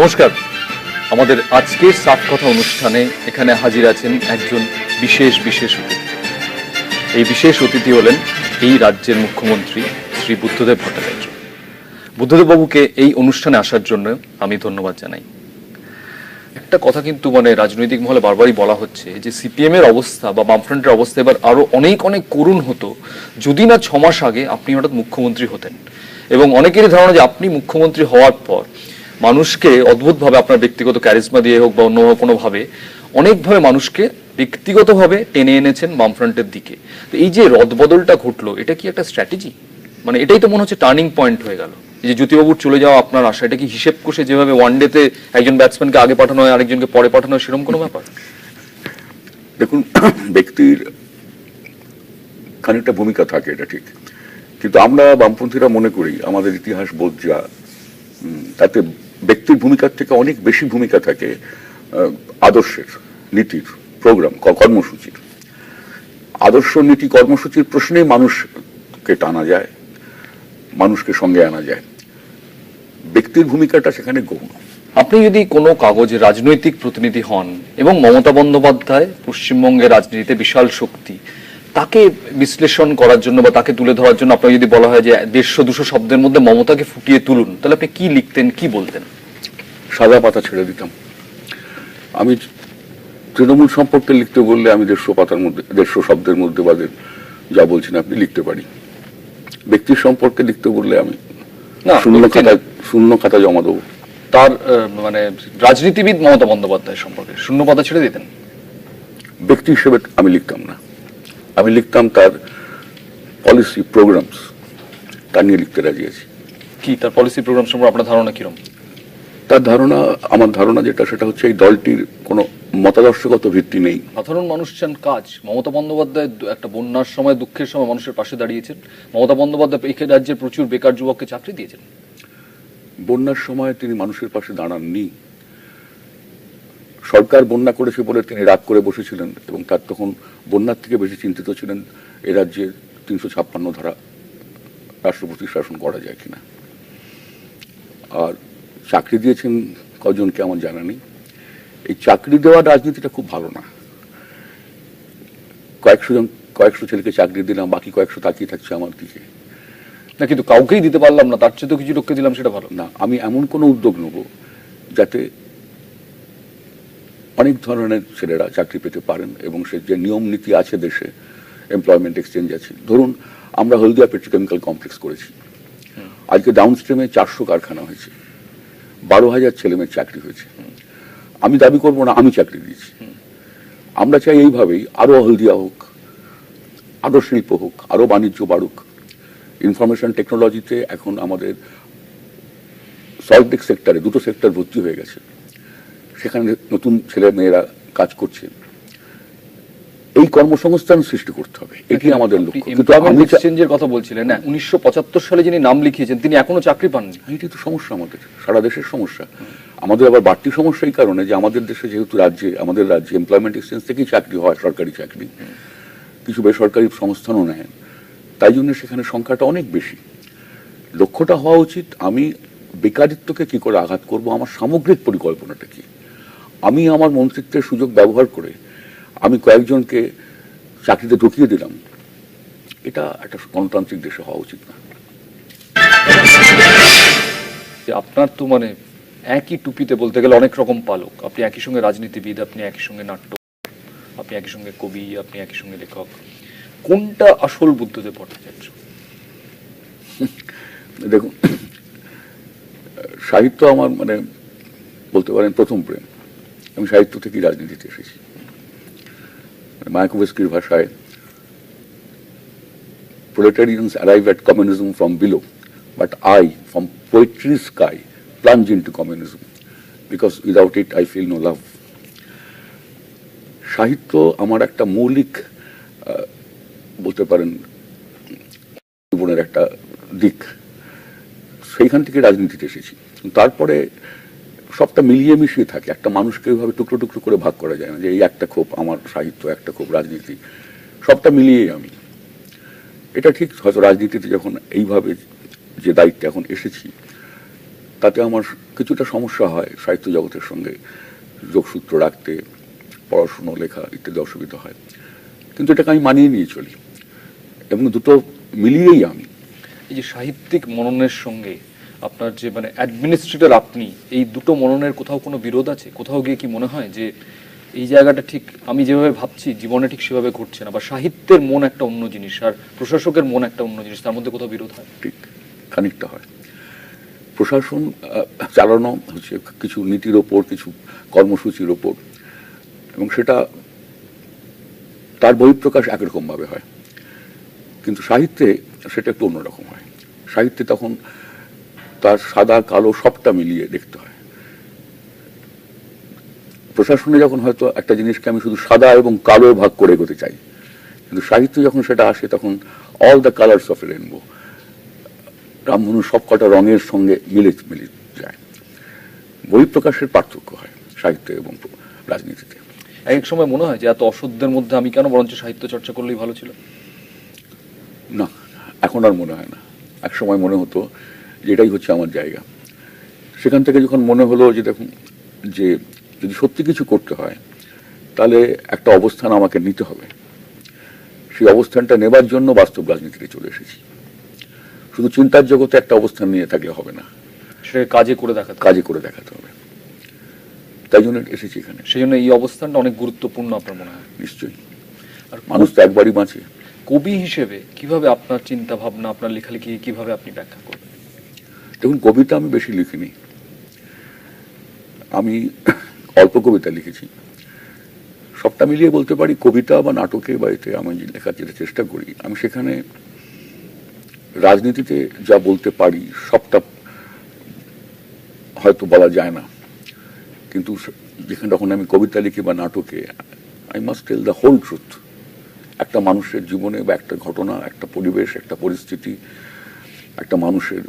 নমস্কার। আমাদের আজকের সাত কথা অনুষ্ঠানে এখানে হাজির আছেন একজন বিশেষ বিশেষ অতিথি। এই বিশেষ অতিথি হলেন এই রাজ্যের মুখ্যমন্ত্রী শ্রী বুদ্ধদেব ভট্টাচার্য। বুদ্ধদেব বাবুকে এই অনুষ্ঠানে আসার জন্য আমি ধন্যবাদ জানাই। একটা কথা কিন্তু মানে রাজনৈতিক মহলে বারবারই বলা হচ্ছে যে সিপিএম এর অবস্থা বা বামফ্রন্টের অবস্থা এবার আরও অনেক অনেক করুণ হতো যদি না ছ মাস আগে আপনি হঠাৎ মুখ্যমন্ত্রী হতেন। এবং অনেকেরই ধারণা যে আপনি মুখ্যমন্ত্রী হওয়ার পর মানুষকে অদ্ভুতভাবে আপনার ব্যক্তিগত ক্যারিজমা দিয়ে হোক বা অন্য কোনোভাবে, অনেকভাবে মানুষকে ব্যক্তিগতভাবে টেনে এনেছেন বামফ্রন্টের দিকে। তো এই যে রদবদলটা ঘটলো, এটা কি একটা স্ট্র্যাটেজি মানে এটাই তো মনে হচ্ছে টার্নিং পয়েন্ট হয়ে গেল। যে জ্যোতিবাবুর চলে যাওয়া আপনার আশা, এটা কি হিসেব কষে যেভাবে ওয়ান ডেতে একজন ব্যাটসম্যানকে আগে পাঠানো হয়, আরেকজনকে পরে পাঠানো হয়, সেরকম কোনো ব্যাপার? দেখুন, ব্যক্তির খানিকটা ভূমিকা থাকে, এটা ঠিক। কিন্তু আমরা বামপন্থীরা মনে করি, আমাদের ইতিহাস বোধ যা তাতে ব্যক্তির ভূমিকার থেকে অনেক বেশি ভূমিকা থাকে আদর্শের নীতির প্রোগ্রাম কর্মসূচির। আদর্শ নীতি, কর্মসূচির প্রশ্নেই মানুষকে টানা যায়, মানুষকে সঙ্গে আনা যায়। ব্যক্তির ভূমিকাটা সেখানে গৌণ। আপনি যদি কোনো কাগজে রাজনৈতিক প্রতিনিধি হন এবং মমতা বন্দ্যোপাধ্যায় পশ্চিমবঙ্গের রাজনীতিতে বিশাল শক্তি, তাকে বিশ্লেষণ করার জন্য বা তাকে তুলে ধরার জন্য আপনার যদি বলা হয় যে দেড়শো দুশো শব্দের মধ্যে মমতাকে ফুটিয়ে তুলুন, তাহলে আপনি কি লিখতেন, কি বলতেন? সাদা পাতা ছেড়ে দিতাম। আমি তৃণমূল সম্পর্কে লিখতে বললে আমি দেড়শো পাতার মধ্যে দেড়শো শব্দের মধ্যে বা যা বলছেন আপনি লিখতে পারি। ব্যক্তির সম্পর্কে লিখতে বললে আমি না, শূন্য খাতা শূন্য খাতা জমা দেবো। তার মানে রাজনীতিবিদ মমতা বন্দ্যোপাধ্যায় সম্পর্কে শূন্য পাতা ছেড়ে দিতেন। ব্যক্তি হিসেবে আমি লিখতাম না। আমি লিখতাম তার পলিসি প্রোগ্রামস তা নিয়ে লিখতে রাজি আছি। কি তার পলিসি প্রোগ্রাম সম্পর্কে আপনার ধারণা কিরম? তার ধারণা আমার ধারণা যেটা সেটা হচ্ছে এই দলটির কোনো মতাদর্শগত ভিত্তি নেই। সাধারণ মানুষ চান কাজ। মমতা বন্দ্যোপাধ্যায় একটা বন্যার সময় দুঃখের সময় মানুষের পাশে দাঁড়িয়েছেন। মমতা বন্দ্যোপাধ্যায় এই রাজ্যের প্রচুর বেকার যুবককে চাকরি দিয়েছেন। বন্যার সময় তিনি মানুষের পাশে দাঁড়াননি। সরকার বন্যা করেছে বলে তিনি রাগ করে বসেছিলেন এবং তার তখন বন্যার থেকে বেশি চিন্তিত ছিলেন এ রাজ্যে তিনশো ছাপ্পান্ন ধারা রাষ্ট্রপতি শাসন করা যায় কিনা। আর চাকরি দিয়েছেন কজনকে আমার জানা নেই। এই চাকরি দেওয়ার রাজনীতিটা খুব ভালো না। কয়েকশো জন কয়েকশো ছেলেকে চাকরি দিলাম বাকি কয়েকশো তাকিয়ে থাকছে আমার দিকে। না কিন্তু কাউকেই দিতে পারলাম না তার চেয়ে তো কিছু লোককে দিলাম সেটা ভালো না। আমি এমন কোনো উদ্যোগ নেব যাতে অনেক ধরনের ছেলেরা চাকরি পেতে পারেন এবং সে যে নিয়ম নীতি আছে দেশে এমপ্লয়মেন্ট এক্সচেঞ্জ আছে। ধরুন আমরা হলদিয়া পেট্রোকেমিক্যাল কমপ্লেক্স করেছি। আজকে ডাউন স্ট্রিমে চারশো কারখানা হয়েছে। বারো হাজার ছেলেমেয়ের চাকরি হয়েছে। আমি দাবি করব না, আমি চাকরি দিয়েছি। আমরা চাই এইভাবেই আরও হলদিয়া হোক, আরও শিল্প হোক, আরও বাণিজ্য বাড়ুক। ইনফরমেশন টেকনোলজিতে এখন আমাদের সল্টেক সেক্টরে দুটো সেক্টর ভর্তি হয়ে গেছে। সেখানে নতুন ছেলে মেয়েরা কাজ করছে। এই কর্মসংস্থান সৃষ্টি করতে হবে। এটি আমাদের লক্ষ্য। কিন্তু এক্সচেঞ্জের কথা বলছিলেন না উনিশশো পঁচাত্তর সালে যিনি নাম লিখিয়েছেন তিনি এখনও চাকরি পাননি। এটি তো সমস্যা আমাদের সারা দেশের সমস্যা। আমাদের আবার বাড়তি সমস্যা এই কারণে যে আমাদের দেশে যেহেতু রাজ্যে আমাদের রাজ্যে এমপ্লয়মেন্ট এক্সচেঞ্জ থেকেই চাকরি হয় সরকারি চাকরি। কিছু বেসরকারি সংস্থানও নেয়। তাই জন্য সেখানে সংখ্যাটা অনেক বেশি। লক্ষ্যটা হওয়া উচিত আমি বেকারিত্বকে কি করে আঘাত করব আমার সামগ্রিক পরিকল্পনাটা কি? আমি আমার মন্ত্রিত্বের সুযোগ ব্যবহার করে আমি কয়েকজনকে চাকরিতে ঢুকিয়ে দিলাম। এটা একটা গণতান্ত্রিক দেশে হওয়া উচিত না। আপনার তো মানে একই টুপিতে বলতে গেলে অনেক রকম পালক। আপনি একই সঙ্গে রাজনীতিবিদ, আপনি একই সঙ্গে নাট্য, আপনি একই সঙ্গে কবি, আপনি একই সঙ্গে লেখক। কোনটা আসল বুদ্ধদেব ভট্টাচার্য? দেখুন, সাহিত্য আমার মানে বলতে পারেন প্রথম প্রেম। আমি সাহিত্য থেকেই রাজনীতিতে এসেছি। মায়াকোভস্কির ভাষায় proletarians arrive at communism from below, but I, from poetry's sky, plunge into communism, because without it I feel no love. সাহিত্য আমার একটা মৌলিক বলতে পারেন জীবনের একটা দিক সেইখান থেকে রাজনীতিতে এসেছি তারপরে সবটা মিলিয়ে মিশিয়ে থাকে। একটা মানুষকে এইভাবে টুকরো টুকরো করে ভাগ করা যায় না যে, এই একটা ক্ষোভ, আমার সাহিত্য একটা ক্ষোভ, রাজনীতি। সবটা মিলিয়েই আমি। এটা ঠিক হয়তো রাজনীতিতে যখন এইভাবে যে দায়িত্বে এখন এসেছি, তাতে আমার কিছুটা সমস্যা হয় সাহিত্য জগতের সঙ্গে। যোগসূত্র রাখতে, পড়াশুনো, লেখা ইত্যাদি অসুবিধা হয়। কিন্তু এটাকে আমি মানিয়ে নিয়ে চলি। এবং দুটো মিলিয়েই আমি। এই যে সাহিত্যিক মননের সঙ্গে আপনার যে মানে অ্যাডমিনিস্ট্রেটর আপনি, এই দুটো মননের কোথাও কোনো বিরোধ আছে? কোথাও গিয়ে কি মনে হয় যে এই জায়গাটা ঠিক আমি যেভাবে ভাবছি, জীবনে ঠিক সেভাবে ঘটছে না? বা সাহিত্যের মন একটা অন্য জিনিস, আর প্রশাসকের মন একটা অন্য জিনিস, তার মধ্যে কোথাও বিরোধ হয়? ঠিক, খানিকটা হয়। প্রশাসন চালানো হচ্ছে কিছু নীতির ওপর, কিছু কর্মসূচির ওপর, এবং সেটা তার বহিঃপ্রকাশ একরকম ভাবে হয়। কিন্তু সাহিত্যে সেটা একটু অন্যরকম হয়। সাহিত্যে তখন তার সাদা কালো সবটা মিলিয়ে দেখতে হয়। প্রশাসনে যখন হয়তো একটা জিনিসকে আমি শুধু সাদা এবং কালো ভাগ করে এগোতে চাই কিন্তু সাহিত্য যখন সেটা আসে তখন all the colours of rainbow রামধনু সব কটা রঙের সঙ্গে মিলে মিলে যায়। বহিঃপ্রকাশের পার্থক্য হয় সাহিত্য এবং রাজনীতিতে। এক সময় মনে হয় যে এত অসত্যের মধ্যে আমি কেন বরঞ্চ সাহিত্য চর্চা করলেই ভালো ছিল? না এখন আর মনে হয় না। এক সময় মনে হতো যে এটাই হচ্ছে আমার জায়গা। সেখান থেকে যখন মনে হলো যে দেখুন যে যদি সত্যি কিছু করতে হয় তাহলে একটা অবস্থান আমাকে নিতে হবে। সেই অবস্থানটা নেবার জন্য বাস্তব রাজনীতিতে চলে এসেছি। শুধু চিন্তার জগতে একটা অবস্থান নিয়ে থাকলে হবে না। সেটাকে কাজে করে দেখাতে কাজে করে দেখাতে হবে। তাই জন্য এসেছি এখানে। সেই জন্য এই অবস্থানটা অনেক গুরুত্বপূর্ণ আপনার মনে হয়? নিশ্চয়ই। আর মানুষ তো একবারই বাঁচে। কবি হিসেবে কীভাবে আপনার চিন্তা ভাবনা আপনার লেখালেখি কীভাবে আপনি ব্যাখ্যা করবেন? দেখুন, কবিতা আমি বেশি লিখিনি। আমি অল্প কবিতা লিখেছি। সবটা মিলিয়ে বলতে পারি, কবিতা বা নাটকে বা এতে আমি লেখার যেটা চেষ্টা করি, আমি সেখানে রাজনীতিতে যা বলতে পারি, সবটা হয়তো বলা যায় না। কিন্তু যেখানে যখন আমি কবিতা লিখি বা নাটকে I must tell the whole truth একটা মানুষের জীবনে বা একটা ঘটনা, একটা পরিবেশ, একটা পরিস্থিতি, একটা মানুষের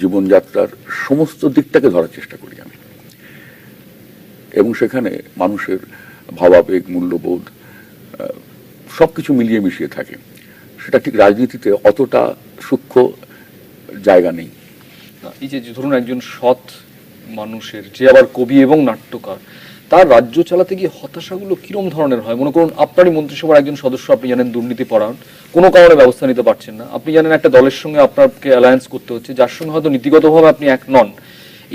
জীবনযাত্রার সমস্ত দিকটাকে ধরার চেষ্টা করি আমি। এবং সেখানে মানুষের ভাবাবেগ, মূল্যবোধ সব কিছু মিলিয়ে মিশিয়ে থাকে। সেটা ঠিক রাজনীতিতে অতটা সূক্ষ্ম জায়গা নেই। এই যে ধরুন একজন সৎ মানুষের, যে আবার কবি এবং নাট্যকার তার রাজ্য চালাতে গিয়ে হতাশাগুলো কিরম ধরনের হয়? মনে করুন, আপনারই মন্ত্রিসভার একজন সদস্য আপনি জানেন দুর্নীতি পরায়ণ। কোনো কারণে ব্যবস্থা নিতে পারছেন না। আপনি জানেন একটা দলের সঙ্গে আপনাকে অ্যালায়েন্স করতে হচ্ছে, যার সঙ্গে হয়তো নীতিগতভাবে আপনি এক নন।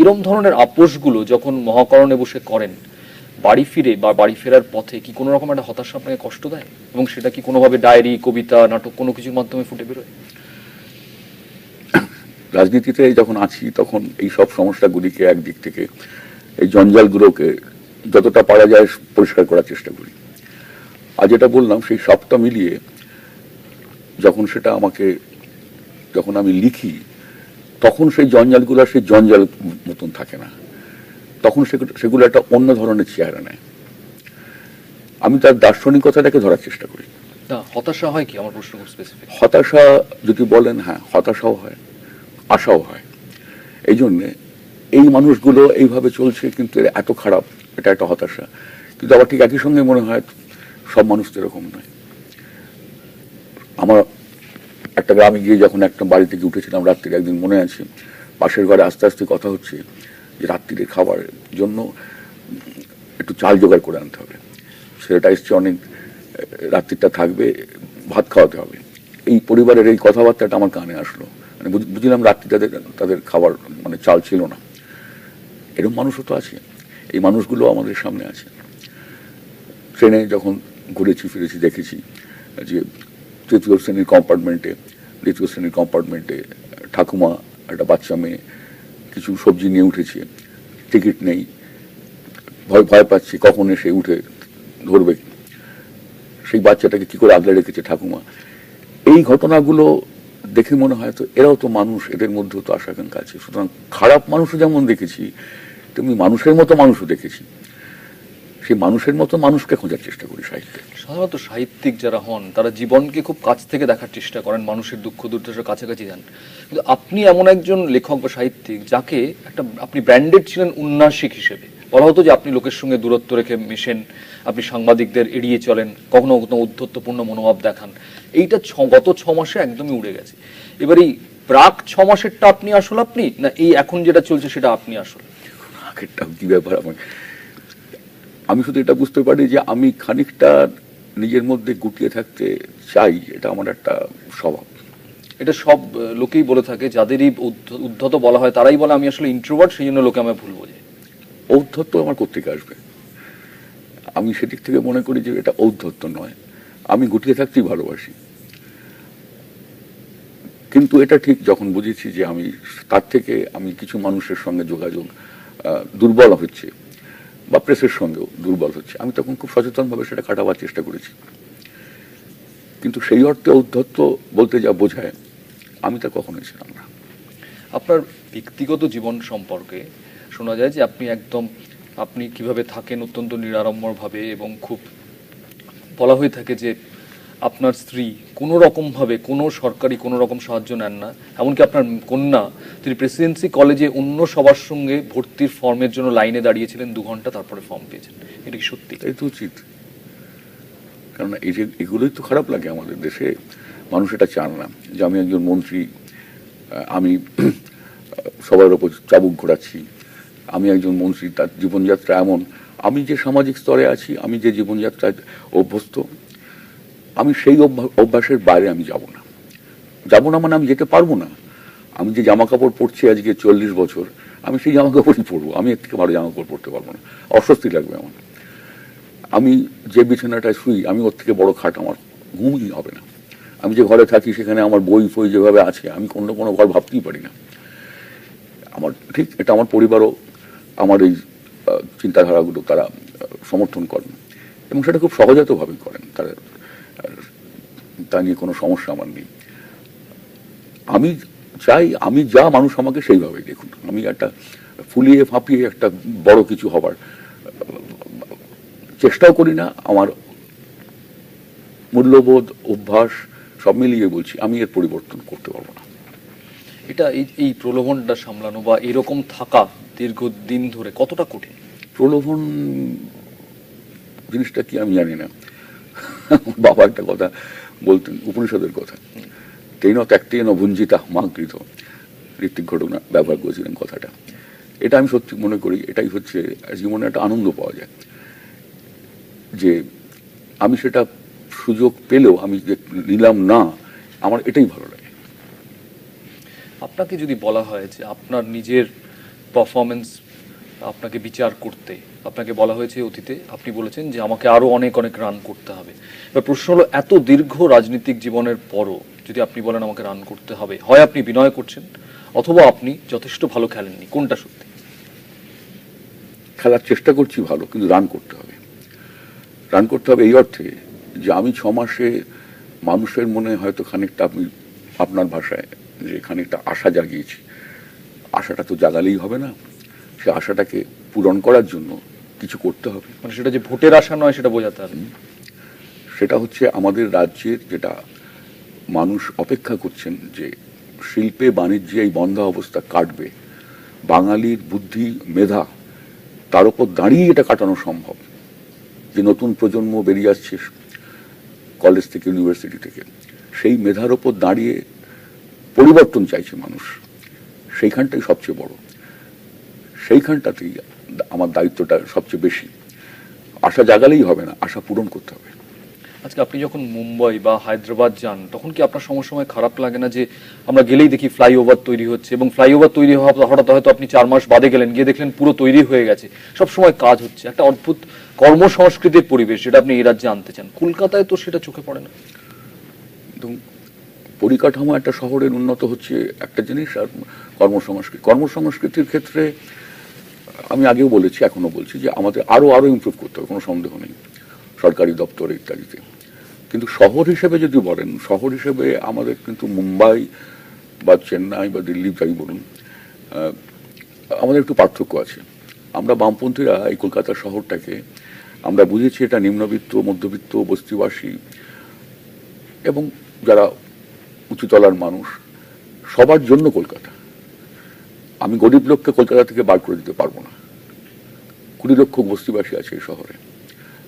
এরম ধরনের আপোষগুলো যখন মহাকরণে বসে করেন, বাড়ি ফিরে বা বাড়ি ফেরার পথে কি কোনো রকম একটা হতাশা আপনাকে কষ্ট দেয়? এবং সেটা কি কোনোভাবে ডায়েরি, কবিতা, নাটক কোনো কিছুর মাধ্যমে ফুটে বেরোয়? রাজনীতিতে যখন আছি, তখন এই সব সমস্যাগুলিকে একদিক থেকে, এই জঞ্জালগুলোকে যতটা পারা যায় পরিষ্কার করার চেষ্টা করি। আর যেটা বললাম সেই সবটা মিলিয়ে যখন সেটা আমাকে যখন আমি লিখি তখন সেই জঞ্জালগুলো সেই জঞ্জাল মতন থাকে না। তখন সেগুলো একটা অন্য ধরনের চেহারা নেয়। আমি তার দার্শনিকতাটাকে ধরার চেষ্টা করি। হতাশা হয় কি? আমার প্রশ্ন স্পেসিফিক হতাশা যদি বলেন হ্যাঁ হতাশাও হয় আশাও হয়। এই জন্যে এই মানুষগুলো এইভাবে চলছে কিন্তু এত খারাপ। এটা একটা হতাশা। কিন্তু আবার ঠিক একই সঙ্গে মনে হয়, সব মানুষ তো এরকম নয়। আমার একটা গ্রামে গিয়ে যখন একটা বাড়ি থেকে উঠেছিলাম, রাত্রিরে একদিন মনে আছে, পাশের ঘরে আস্তে আস্তে কথা হচ্ছে যে রাত্রিরে খাবার জন্য একটু চাল জোগাড় করে আনতে হবে। ছেলেটা এসছে অনেক রাত্রিটা থাকবে, ভাত খাওয়াতে হবে। এই পরিবারের এই কথাবার্তাটা আমার কানে আসলো। মানে বুঝ- বুঝলাম রাত্রি তাদের তাদের খাবার মানে চাল ছিল না। এরকম মানুষও তো আছে। এই মানুষগুলো আমাদের সামনে আছে। ট্রেনে যখন ঘুরেছি, ফিরেছি, দেখেছি যে তৃতীয় শ্রেণির কম্পার্টমেন্টে দ্বিতীয় শ্রেণির কম্পার্টমেন্টে ঠাকুমা, একটা বাচ্চা মেয়ে, কিছু সবজি নিয়ে উঠেছে। টিকিট নেই। ভয় ভয় পাচ্ছে কখন এসে উঠে ধরবে। সেই বাচ্চাটাকে কি করে আগলে রেখেছে ঠাকুমা? এই ঘটনাগুলো দেখে মনে হয় তো এরাও তো মানুষ, এদের মধ্যেও তো আশা আকাঙ্ক্ষা আছে। সুতরাং খারাপ মানুষও যেমন দেখেছি তেমনি মানুষের মতো মানুষও দেখেছি। সেই মানুষের মতো মানুষকে খোঁজার চেষ্টা করি সাহিত্যে। সাধারণত সাহিত্যিক যারা হন, তারা জীবনকে খুব কাছ থেকে দেখার চেষ্টা করেন, মানুষের দুঃখ, দুর্দশার কাছাকাছি যান। কিন্তু আপনি এমন একজন লেখক বা সাহিত্যিক যাকে একটা, আপনি ব্র্যান্ডেড ছিলেন উন্নাসিক হিসেবে। বলা হতো যে আপনি লোকের সঙ্গে দূরত্ব রেখে মেশেন, আপনি সাংবাদিকদের এড়িয়ে চলেন, কখনো কখনো উদ্ধত্তপূর্ণ মনোভাব দেখান। এইটা গত ছ মাসে একদমই উড়ে গেছে। এবার এই প্রাক ছ মাসেরটা আপনি আসল আপনি, না এই এখন যেটা চলছে সেটা আপনি আসল? আগেরটা কি ব্যাপার? আমার আমি শুধু এটা বুঝতে পারি যে আমি খানিকটা নিজের মধ্যে গুটিয়ে থাকতে চাই, এটা আমার একটা স্বভাব। এটা সব লোকেই বলে থাকে, যাদেরই উদ্ধত বলা হয় তারাই বলে, আমি আসলে ইন্ট্রোভার্ট সেই জন্য লোকে আমায় ভুল বোঝে। ঔদ্ধত্য আমার কোথেকে আসবে? আমি সেদিক থেকে মনে করি যে এটা ঔদ্ধত্য নয়। আমি গুটিয়ে থাকতেই ভালোবাসি। কিন্তু এটা ঠিক যখন বুঝেছি যে আমি, তার থেকে আমি কিছু মানুষের সঙ্গে যোগাযোগ দুর্বল হচ্ছে বা প্রেসের সঙ্গেও দুর্বল হচ্ছে। আমি তখন খুব সচেতনভাবে সেটা কাটাবার চেষ্টা করেছি। কিন্তু সেই অর্থে ঔদ্ধত্য বলতে যা বোঝায়, আমি তা কখনোই ছিলাম না। আপনার ব্যক্তিগত জীবন সম্পর্কে শোনা যায় যে আপনি একদম, আপনি কীভাবে থাকেন অত্যন্ত নিরাড়ম্বর ভাবে এবং খুব বলা হয়ে থাকে যে আপনার স্ত্রী কোনো রকম ভাবে কোনো সরকারি কোনো রকম সাহায্য নেন না, এমনকি আপনার কন্যা, তিনি প্রেসিডেন্সি কলেজে অন্য সবার সঙ্গে ভর্তির ফর্মের জন্য লাইনে দাঁড়িয়েছিলেন, দু ঘণ্টা তারপরে ফর্ম পেয়েছেন। এটা কি সত্যি? এটাই তো উচিত। কারণ এই যে, এগুলোই তো খারাপ লাগে আমাদের দেশে। মানুষ এটা চান না যে আমি একজন মন্ত্রী আমি সবার ওপর চাবুক ঘোরাচ্ছি, আমি একজন মন্ত্রী, তার জীবনযাত্রা এমন। আমি যে সামাজিক স্তরে আছি, আমি যে জীবনযাত্রায় অভ্যস্ত আমি সেই অভ্যা- অভ্যাসের বাইরে আমি যাব না। যাব না মানে আমি যেতে পারব না। আমি যে জামা কাপড় পরছি আজকে চল্লিশ বছর, আমি সেই জামা কাপড়ই পরবো। আমি এর থেকে ভালো জামা কাপড় পরতে পারব না। অস্বস্তি লাগবে আমার। আমি যে বিছানাটায় শুই, আমি ওর থেকে বড় খাট আমার ঘুমই হবে না। আমি যে ঘরে থাকি, সেখানে আমার বই ফই যেভাবে আছে, আমি কোনো কোনো ঘর ভাবতেই পারি না। আমার ঠিক এটা আমার পরিবারও, আমার এই চিন্তাধারাগুলো তারা সমর্থন করেন। এবং সেটা খুব সহজাতভাবে করেন। তারা তা নিয়ে কোনো সমস্যা আমার নেই। আমি চাই আমি যা মানুষ আমাকে সেইভাবে দেখুন আমি একটা ফুলিয়ে ফাঁপিয়ে একটা বড় কিছু হবার চেষ্টাও করি না। আমার মূল্যবোধ অভ্যাস সব মিলিয়ে বলছি আমি এর পরিবর্তন করতে পারব না। এটা এই এই প্রলোভনটা সামলানো বা এরকম থাকা দীর্ঘদিন ধরে কতটা কঠিন? প্রলোভন জিনিসটা কি আমি জানি না। বাবা একটা কথা বলতেন, উপনিষদের কথা। তেন ত্যাক্তেন ভুঞ্জিতা মাকৃত ঋত্বিক ঘটনা ব্যবহার করেছিলেন কথাটা। এটা আমি সত্যি মনে করি, এটাই হচ্ছে, জীবনে একটা আনন্দ পাওয়া যায়। যে আমি সেটা সুযোগ পেলেও, আমি যে নিলাম না, আমার এটাই ভালো লাগে। আপনাকে যদি বলা হয় যে আপনার নিজের পারফরমেন্স আপনাকে বিচার করতে। আপনাকে বলা হয়েছে অতীতে। আপনি বলেছেন যে আমাকে আরও অনেক অনেক রান করতে হবে। এবার প্রশ্ন হলো, এত দীর্ঘ রাজনৈতিক জীবনের পরও যদি আপনি বলেন আমাকে রান করতে হবে, হয় আপনি বিনয় করছেন? অথবা আপনি যথেষ্ট ভালো খেলেননি? কোনটা সত্যি? খেলার চেষ্টা করছি ভালো, কিন্তু রান করতে হবে। রান করতে হবে এই অর্থে যে আমি ছ মাসে মানুষের মনে হয়তো খানিকটা আপনি আপনার ভাষায় যে খানিকটা আশা জাগিয়েছি। আশাটা তো জাগালেই হবে না। সে আশাটাকে পূরণ করার জন্য কিছু করতে হবে। মানে সেটা যে ভোটের আশা নয় সেটা বোঝাতে হবে। সেটা হচ্ছে আমাদের রাজ্যের যেটা মানুষ অপেক্ষা করছেন যে শিল্পে বাণিজ্যে এই বন্ধ অবস্থা কাটবে। বাঙালির বুদ্ধি মেধা তার উপর দাঁড়িয়ে এটা কাটানো সম্ভব। যে নতুন প্রজন্ম বেরিয়ে আসছে কলেজ থেকে ইউনিভার্সিটি থেকে সেই মেধার ওপর দাঁড়িয়ে পরিবর্তন চাইছে মানুষ। সেইখানটাই সবচেয়ে বড়। সেইখানটাতেই আমার দায়িত্বটা সবচেয়ে বেশি। আশা জাগালেই হবে না আশা পূরণ করতে হবে। আজকে আপনি যখন মুম্বাই বা হায়দ্রাবাদ যান তখন কি আপনার সময় সময় খারাপ লাগে না যে আমরা গেলেই দেখি ফ্লাইওভার তৈরি হচ্ছে এবং ফ্লাইওভার তৈরি হওয়া হঠাৎ হয়তো আপনি চার মাস বাদে গেলেন গিয়ে দেখলেন পুরো তৈরি হয়ে গেছে। সব সময় কাজ হচ্ছে একটা অদ্ভুত কর্মসংস্কৃতির পরিবেশ যেটা আপনি এই রাজ্যে আনতে চান। কলকাতায় তো সেটা চোখে পড়ে না। এবং পরিকাঠামো একটা শহরের উন্নত হচ্ছে একটা জিনিস আর কর্মসংস্কৃতি। কর্মসংস্কৃতির ক্ষেত্রে আমি আগেও বলেছি এখনও বলছি যে আমাদের আরও আরও ইম্প্রুভ করতে হবে, কোনো সন্দেহ নেই, সরকারি দপ্তর ইত্যাদিতে। কিন্তু শহর হিসেবে যদি বলেন, শহর হিসেবে আমাদের কিন্তু মুম্বাই বা চেন্নাই বা দিল্লি যাই বলুন আমাদের একটু পার্থক্য আছে। আমরা বামপন্থীরা এই কলকাতা শহরটাকে, আমরা বুঝেছি এটা নিম্নবিত্ত, মধ্যবিত্ত, বস্তিবাসী, এবং যারা উঁচুতলার মানুষ, সবার জন্য কলকাতা। আমি গরিব লোককে কলকাতা থেকে বার করে দিতে পারব না। কুড়ি লক্ষ বস্তিবাসী আছে এই শহরে।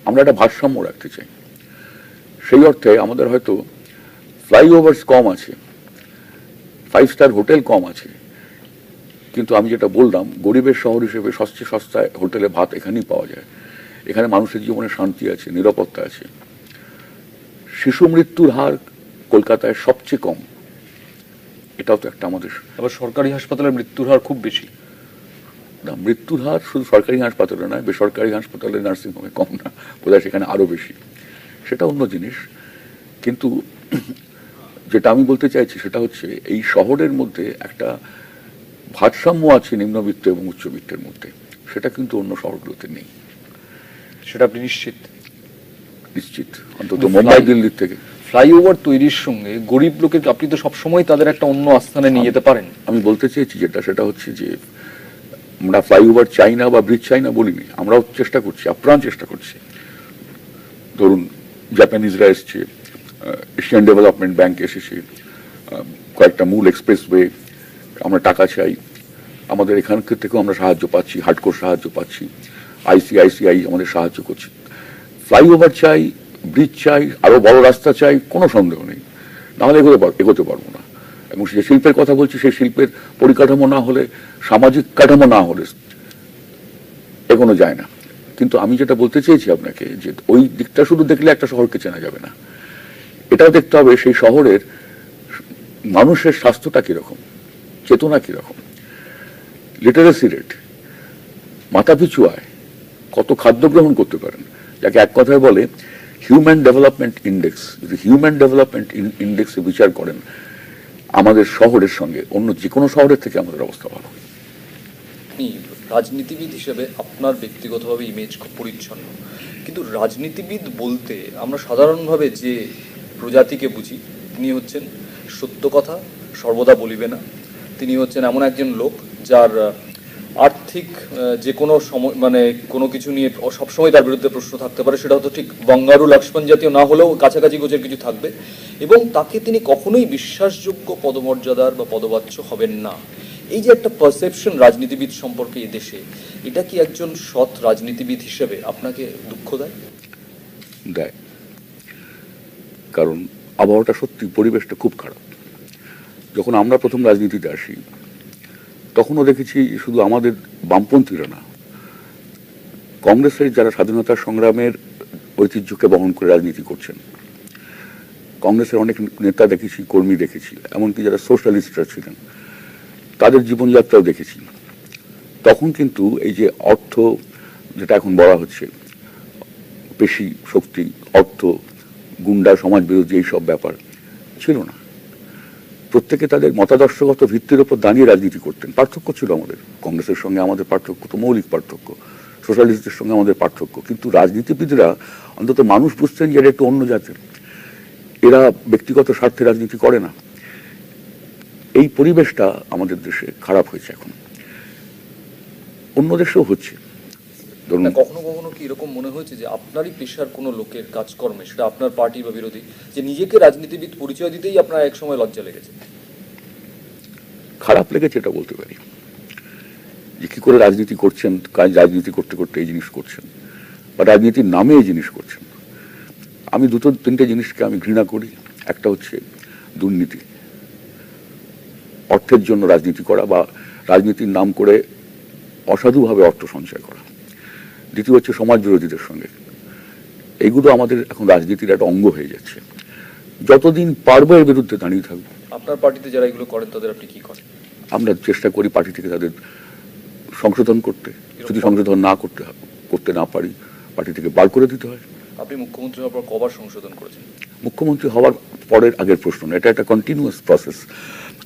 আমরা একটা ভারসাম্য রাখতে চাই। সেই অর্থে আমাদের হয়তো ফ্লাইওভার্স কম আছে ফাইভ স্টার হোটেল কম আছে। কিন্তু আমি যেটা বললাম, গরিবের শহর হিসেবে সবচেয়ে সস্তায় হোটেলে ভাত এখানেই পাওয়া যায়। এখানে মানুষের জীবনে শান্তি আছে, নিরাপত্তা আছে। শিশু মৃত্যুর হার কলকাতায় সবচেয়ে কম। এটাও তো একটা আমাদের আবার সরকারি হাসপাতালে মৃত্যুর হার খুব বেশি। না মৃত্যুর হার শুধু সরকারি হাসপাতালে নয় বেসরকারি হাসপাতালে নার্সিংহোমে কম না বোধহয় সেখানে আরও বেশি। সেটা অন্য জিনিস কিন্তু যেটা আমি বলতে চাইছি সেটা হচ্ছে এই শহরের মধ্যে একটা ভারসাম্য আছে নিম্নবিত্ত এবং উচ্চবিত্তের মধ্যে। সেটা কিন্তু অন্য শহরগুলোতে নেই। সেটা আপনি নিশ্চিত? নিশ্চিত। অন্তত মুম্বাই দিল্লির থেকে। ফ্লাইওভার তৈরির সঙ্গে গরিব লোকের আপনি তো সবসময় তাদের একটা অন্য আস্থানে নিয়ে যেতে পারেন। আমি বলতে চেয়েছি যেটা, সেটা হচ্ছে যে, আমরা ফ্লাইওভার চাই না বা ব্রিজ চাই না বলিনি, আমরাও চেষ্টা করছি, আপ্রাণ চেষ্টা করছি। ধরুন জাপানিজরা এসছে এশিয়ান ডেভেলপমেন্ট ব্যাংক এসেছে কয়েকটা মূল এক্সপ্রেসওয়ে আমরা টাকা চাই। আমাদের এখান থেকেও আমরা সাহায্য পাচ্ছি হার্ডকোর সাহায্য পাচ্ছি আইসিআইসিআই আমাদের সাহায্য করছে। ফ্লাইওভার চাই ব্রিজ চাই, আরও বড় রাস্তা চাই, কোনো সন্দেহ নেই। নাহলে এগোতে এগোতে পারব না। এবং যে শিল্পের কথা বলছি, সেই শিল্পের পরিকাঠামো না হলে, সামাজিক কাঠামো না হলে এগোনো যায় না। কিন্তু আমি যেটা বলতে চেয়েছি আপনাকে, যে ওই দিকটা শুধু দেখলে একটা শহরকে চেনা যাবে না। এটাও দেখতে হবে, সেই শহরের মানুষের স্বাস্থ্যটা কীরকম, চেতনা কীরকম। লিটারেসি রেট মাথাপিছু আয়, কত খাদ্য গ্রহণ করতে পারেন। যাকে এক কথায় বলে হিউম্যান ডেভেলপমেন্ট ইন্ডেক্স যদি হিউম্যান ডেভেলপমেন্ট ইন্ডেক্সে বিচার করেন, আমাদের শহরের সঙ্গে, অন্য যে কোনো শহরের থেকে আমাদের অবস্থা ভালো। রাজনীতিবিদ হিসেবে আপনার ব্যক্তিগতভাবে ইমেজ খুব পরিচ্ছন্ন। কিন্তু রাজনীতিবিদ বলতে আমরা সাধারণভাবে যে প্রজাতিকে বুঝি, তিনি হচ্ছেন সত্য কথা, সর্বদা বলিবে না। তিনি হচ্ছেন এমন একজন লোক যার আর্থিক যে কোনো সময় মানে কোনো কিছু নিয়ে সবসময় তার বিরুদ্ধে প্রশ্ন থাকতে পারে, সেটা হয়তো ঠিক বঙ্গারু লক্ষ্মণ জাতীয় না হলেও কাছাকাছি গোছের কিছু থাকবে। এবং তাকে তিনি কখনোই বিশ্বাসযোগ্য পদমর্যাদার বা পদবাচ্য হবেন না। এই যে একটা পারসেপশন রাজনীতিবিদ সম্পর্কে এই দেশে, এটা কি একজন সৎ রাজনীতিবিদ হিসেবে আপনাকে দুঃখ দেয়? দেয়। কারণ আবহাওয়াটা সত্যি, পরিবেশটা খুব খারাপ। যখন আমরা প্রথম রাজনীতিতে আসি তখনও দেখেছি শুধু আমাদের বামপন্থীরা না। কংগ্রেসের যারা স্বাধীনতা সংগ্রামের ঐতিহ্যকে বহন করে রাজনীতি করছেন, কংগ্রেসের অনেক নেতা দেখেছি, কর্মী দেখেছি, এমনকি যারা সোশ্যালিস্টরা ছিলেন, তাদের জীবনযাত্রাও দেখেছি। তখন কিন্তু এই যে অর্থ, যেটা এখন বলা হচ্ছে, পেশি, শক্তি, অর্থ, গুন্ডা সমাজ বিরোধী এইসব ব্যাপার ছিল না। প্রত্যেকে তাদের মতাদর্শগত ভিত্তির উপর দাঁড়িয়ে রাজনীতি করতেন। পার্থক্য ছিল আমাদের। কংগ্রেসের সঙ্গে আমাদের পার্থক্য তো মৌলিক পার্থক্য। সোশ্যালিস্টদের সঙ্গে আমাদের পার্থক্য। কিন্তু রাজনীতিবিদরা অন্তত মানুষ বুঝতেন যে এরা একটু অন্য জাতের। এরা ব্যক্তিগত স্বার্থে রাজনীতি করে না। এই পরিবেশটা আমাদের দেশে খারাপ হয়েছে এখন। অন্য দেশেও হচ্ছে। ধরুন কখনো কখনো কি এরকম মনে হয়েছে যে আপনারই পেশার কোনো লোকের কাজকর্মে সেটা আপনার পার্টি বা বিরোধী যে নিজেকে রাজনীতিবিদ পরিচয় দিতেই আপনার এক সময় লজ্জা লেগেছে? খারাপ লেগেছে এটা বলতে পারি। যে কি করে রাজনীতি করছেন কাজ রাজনীতি করতে করতে এই জিনিস করছেন বা রাজনীতির নামে এই জিনিস করছেন। আমি দুটো তিনটে জিনিসকে আমি ঘৃণা করি। একটা হচ্ছে দুর্নীতি। অর্থের জন্য রাজনীতি করা বা রাজনীতির নাম করে অসাধুভাবে অর্থ সঞ্চয় করা। দ্বিতীয় হচ্ছে সমাজ বিরোধীদের সঙ্গে। এইগুলো আমাদের এখন রাজনীতির একটা অঙ্গ হয়ে যাচ্ছে। যতদিন পারব এর বিরুদ্ধে দাঁড়িয়ে থাকব। আপনার পার্টিতে যারা এগুলো করেন তাদের আপনি কি করেন? আমরা চেষ্টা করি পার্টি থেকে তাদের সংশোধন করতে। যদি সংশোধন না করতে করতে না পারি পার্টি থেকে বার করে দিতে হয়। আপনি মুখ্যমন্ত্রী হওয়ার পর কবার সংশোধন করেছেন? মুখ্যমন্ত্রী হওয়ার পরের আগের প্রশ্ন এটা একটা কন্টিনিউয়াস প্রসেস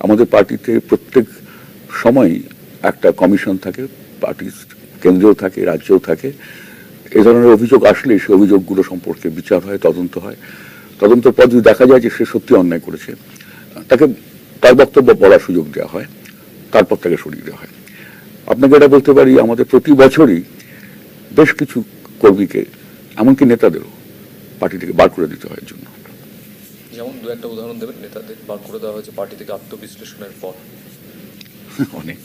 আমাদের পার্টিতে প্রত্যেক সময় একটা কমিশন থাকে পার্টি কেন্দ্রেও থাকে রাজ্যেও থাকে। এ ধরনের অভিযোগ আসলে সেই অভিযোগগুলো সম্পর্কে বিচার হয় তদন্ত হয়। তদন্ত পর যদি দেখা যায় যে সে সত্যি অন্যায় করেছে তাকে তার বক্তব্য বলার সুযোগ দেওয়া হয় তারপর তাকে সরিয়ে দেওয়া হয়। আপনাকে এটা বলতে পারি আমাদের প্রতি বছরই বেশ কিছু কর্মীকে এমনকি নেতাদেরও পার্টি থেকে বার করে দিতে হয় জন্য। যেমন দু একটা উদাহরণ দেবেন নেতাদের বার করে দেওয়া হয়েছে পার্টি থেকে আত্মবিশ্লেষণের পর। অনেক।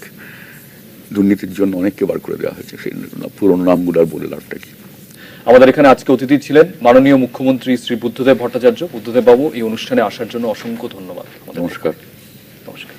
দুর্নীতির জন্য অনেককে বার করে দেওয়া হয়েছে সেই পুরনো নামগুলো আর বলে লাভটা কি? আমাদের এখানে আজকে অতিথি ছিলেন মাননীয় মুখ্যমন্ত্রী শ্রী বুদ্ধদেব ভট্টাচার্য। বুদ্ধদেব বাবু এই অনুষ্ঠানে আসার জন্য অসংখ্য ধন্যবাদ। নমস্কার। নমস্কার।